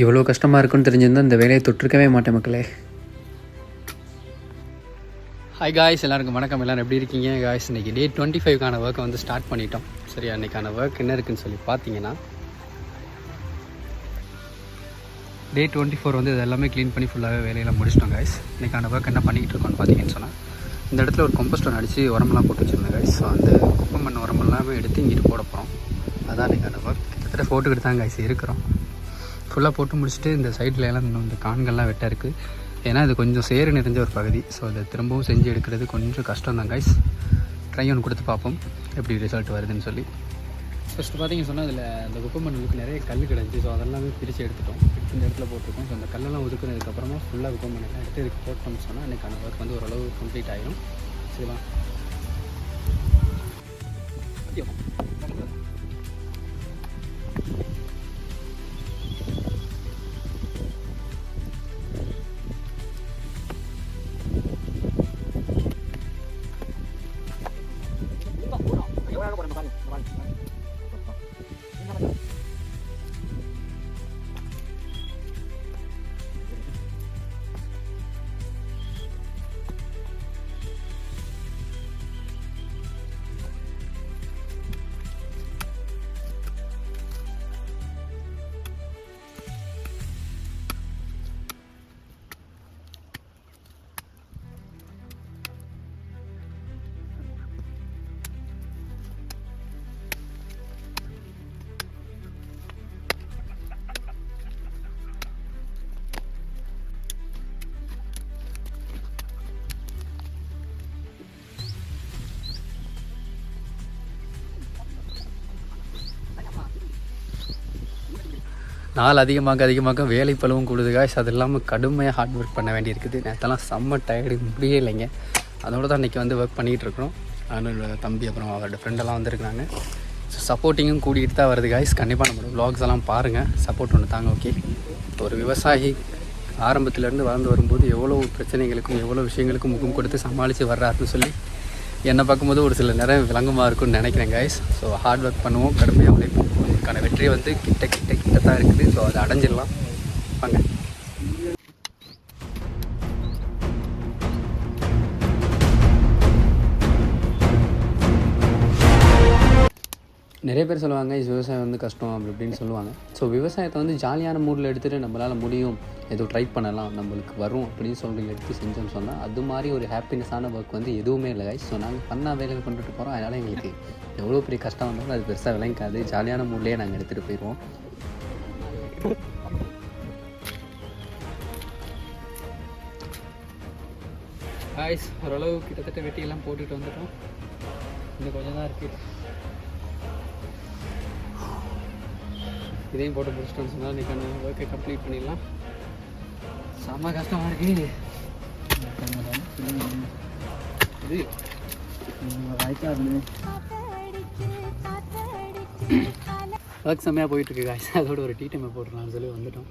இவ்வளோ கஷ்டமாக இருக்குன்னு தெரிஞ்சிருந்தால் இந்த வேலையை தொட்டிருக்கவே மாட்டேன் மக்களே. ஹாய் காய்ஸ் எல்லாருக்கும் வணக்கம். எல்லோரும் எப்படி இருக்கீங்க? காய்ஸ் இன்றைக்கி டே டுவெண்ட்டி ஃபைவ்க்கான ஒர்க்கை வந்து ஸ்டார்ட் பண்ணிட்டோம். சரியா இன்றைக்கான ஒர்க் என்ன இருக்குன்னு சொல்லி பார்த்தீங்கன்னா டே டுவெண்ட்டி ஃபோர் வந்து இது எல்லாமே க்ளீன் பண்ணி ஃபுல்லாகவே வேலையெல்லாம் முடிச்சிட்டோம் காய்ஸ் இன்றைக்கான ஒர்க் என்ன பண்ணிக்கிட்டு இருக்கோம்னு பார்த்தீங்கன்னு சொன்னால் இந்த இடத்துல ஒரு கம்போஸ்டர் அடித்து உரமெல்லாம் போட்டு வச்சுருந்தேன் காய்ஸ் ஸோ அந்த குப்பம் பண்ண உரமெல்லாமே எடுத்து இங்கிட்டு போட போகிறோம் அதான் இன்றைக்கான ஒர்க் கிட்டத்தட்ட போட்டுக்கிட்டு தான் காய்ஸ் இருக்கிறோம். ஃபுல்லாக போட்டு முடிச்சுட்டு இந்த சைடில் எல்லாம் இன்னும் இந்த கான்கள்லாம் வெட்ட இருக்குது ஏன்னா இது கொஞ்சம் சேறு நிறைஞ்ச ஒரு பகுதி. ஸோ அதை திரும்பவும் செஞ்சு எடுக்கிறது கொஞ்சம் கஷ்டம் தான் கைஸ் ட்ரை ஒன்று கொடுத்து பார்ப்போம். எப்படி ரிசல்ட் வருதுன்னு சொல்லி. ஃபஸ்ட்டு பார்த்தீங்க சொன்னால் அதில் அந்த குப்பை மண்ணுக்கு நிறைய கல் கிடந்துச்சு. ஸோ அதெல்லாமே பிரித்து எடுத்துட்டோம். எடுத்து இந்த இடத்துல போட்டிருக்கோம். ஸோ அந்த கல்லெல்லாம் ஒதுக்குனதுக்கப்புறமா ஃபுல்லாக குப்பை மண்ணெல்லாம் எடுத்து இதுக்கு போட்டோம்னு சொன்னால் அன்றைக்கான ஒர்க் வந்து ஓரளவு கம்ப்ளீட் ஆகிடும் சரிவா? நாள் அதிகமாக அதிகமாக வேலை பழுவும் கூடுது காய்ஸ் அது இல்லாமல் கடுமையாக ஹார்ட் ஒர்க் பண்ண வேண்டியிருக்குது. நேற்றெல்லாம் செம்ம டயர்டு முடியே இல்லைங்க. அதோட தான் இன்றைக்கி வந்து ஒர்க் பண்ணிகிட்டு இருக்கிறோம். தம்பி அப்புறம் அவரோட ஃப்ரெண்டெல்லாம் வந்திருக்காங்க ஸோ சப்போர்ட்டிங்கும் கூட்டிகிட்டு தான் வருது காய்ஸ் கண்டிப்பாக நம்மளோட வ்ளாக்ஸ் எல்லாம் பாருங்கள் சப்போர்ட் ஒன்று தாங்க ஓகே ஒரு விவசாயி ஆரம்பத்துலேருந்து வளர்ந்து வரும்போது எவ்வளோ பிரச்சனைகளுக்கும் எவ்வளோ விஷயங்களுக்கும் முகம் கொடுத்து சமாளித்து வர்றாருன்னு சொல்லி என்னை பார்க்கும்போது ஒரு சில நேரம் விளங்கமாக இருக்கும்னு நினைக்கிறேன் கைஸ் ஸோ ஹார்ட் ஒர்க் பண்ணுவோம் கடுமையாக உழைப்போம். அதுக்கான வெற்றி வந்து கிட்ட கிட்ட கிட்ட தான் இருக்குது. ஸோ அதை அடைஞ்சிடலாம். வாங்க. நிறைய பேர் சொல்லுவாங்க இது விவசாயம் வந்து கஷ்டம் அப்படி இப்படின்னு சொல்லுவாங்க. ஸோ விவசாயத்தை வந்து ஜாலியான மூடில் எடுத்துகிட்டு நம்மளால் முடியும் ஏதோ ட்ரை பண்ணலாம் நம்மளுக்கு வரும் அப்படின்னு சொல்லி எடுத்து செஞ்சோம்னு சொன்னால் அது மாதிரி ஒரு ஹாப்பினஸான ஒர்க் வந்து எதுவுமே இல்லை கைஸ் ஸோ நாங்கள் பண்ண வேலைகள் பண்ணிட்டு போகிறோம் அதனால் எங்களுக்கு எவ்வளோ பெரிய கஷ்டம் வந்தாலும் அது பெருசாக விளங்காது ஜாலியான மூட்லேயே நாங்கள் எடுத்துகிட்டு போயிடுவோம் காய்ஸ் ஓரளவு கிட்டத்தட்ட வெட்டியெல்லாம் போட்டுட்டு வந்துட்டோம். இன்னும் கொஞ்சம் தான் இருக்குது இதையும் போட்டு முடிச்சிட்டோம்னு சொன்னால் இன்றைக்கான ஒர்க்கை கம்ப்ளீட் பண்ணிடலாம். செம்ம கஷ்டமாக இருக்கு. இது. ஒர்க் செம்மையாக போயிட்டுருக்கு காய்ஸ் அதோட ஒரு டீ டைமை போட்டுடலாம்னு சொல்லி வந்துட்டோம்.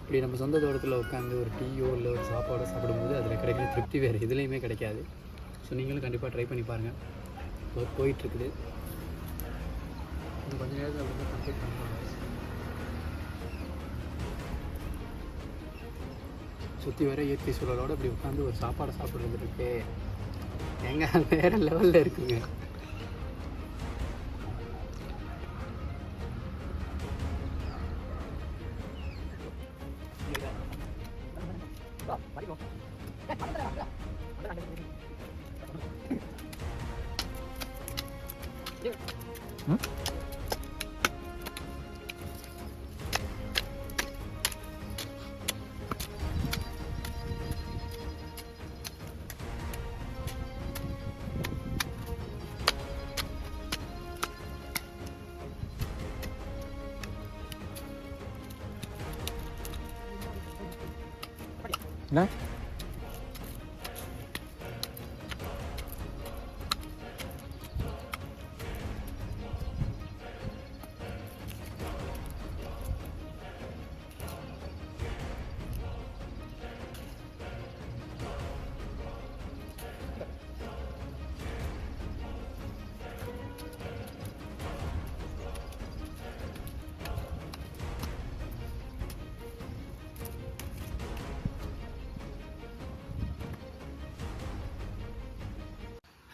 இப்படி நம்ம சொந்த தோட்டத்தில் உட்காந்து ஒரு டீயோ இல்லை ஒரு சாப்பாடோ சாப்பிடும்போது அதில் கிடைக்கிற திருப்தி வேறு எதுலேயுமே கிடைக்காது. ஸோ நீங்களும் கண்டிப்பாக ட்ரை பண்ணி பாருங்கள் ஒர்க் போயிட்டுருக்குது. கொஞ்சம் நேரத்தில் கம்ப்ளீட் பண்ணுறோம் சுற்றி வர இயற்கை சூழலோடு அப்படி உட்காந்து ஒரு சாப்பாடை சாப்பிட்றது இருக்கு எங்க வேற லெவலில் இருக்குங்க. என்ன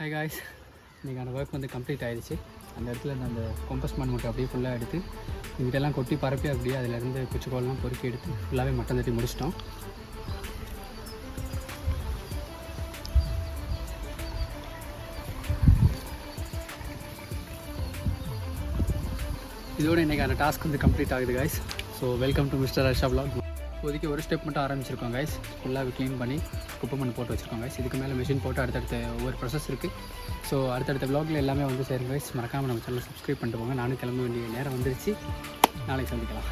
ஹை காய்ஸ் இன்றைக்கான ஒர்க் வந்து கம்ப்ளீட் ஆகிடுச்சு அந்த இடத்துல அந்த கொம்பஸ் மண் மட்டும் அப்படியே ஃபுல்லாக எடுத்து இங்கிட்டெல்லாம் கொட்டி பரப்பி அப்படியே அதிலேருந்து குச்சிக்கோல்லாம் பொறுக்கி எடுத்து ஃபுல்லாகவே மட்டம் தட்டி முடிச்சிட்டோம். இதோட இன்றைக்கான டாஸ்க் வந்து கம்ப்ளீட் ஆகுது guys so welcome to mister Harsha blog இப்போதைக்கு ஒரு ஸ்டெப் மட்டும் ஆரம்பிச்சிருக்கோம் கைஸ் ஃபுல்லாக க்ளீன் பண்ணி குப்பை மண் போட்டு வச்சுருக்கோம் கைஸ் இதுக்கு மேலே மிஷின் போட்டு அடுத்தடுத்த ஒவ்வொரு ப்ராசஸ் இருக்குது ஸோ அடுத்தடுத்த vlogல எல்லாமே வந்து சேரும் கைஸ் மறக்காமல் நம்ம சேனல் சப்ஸ்கிரைப் பண்ணிட்டு போங்க. நானும் கிளம்ப வேண்டிய நேரம் வந்துருச்சு. நாளைக்கு சந்திக்கலாம்.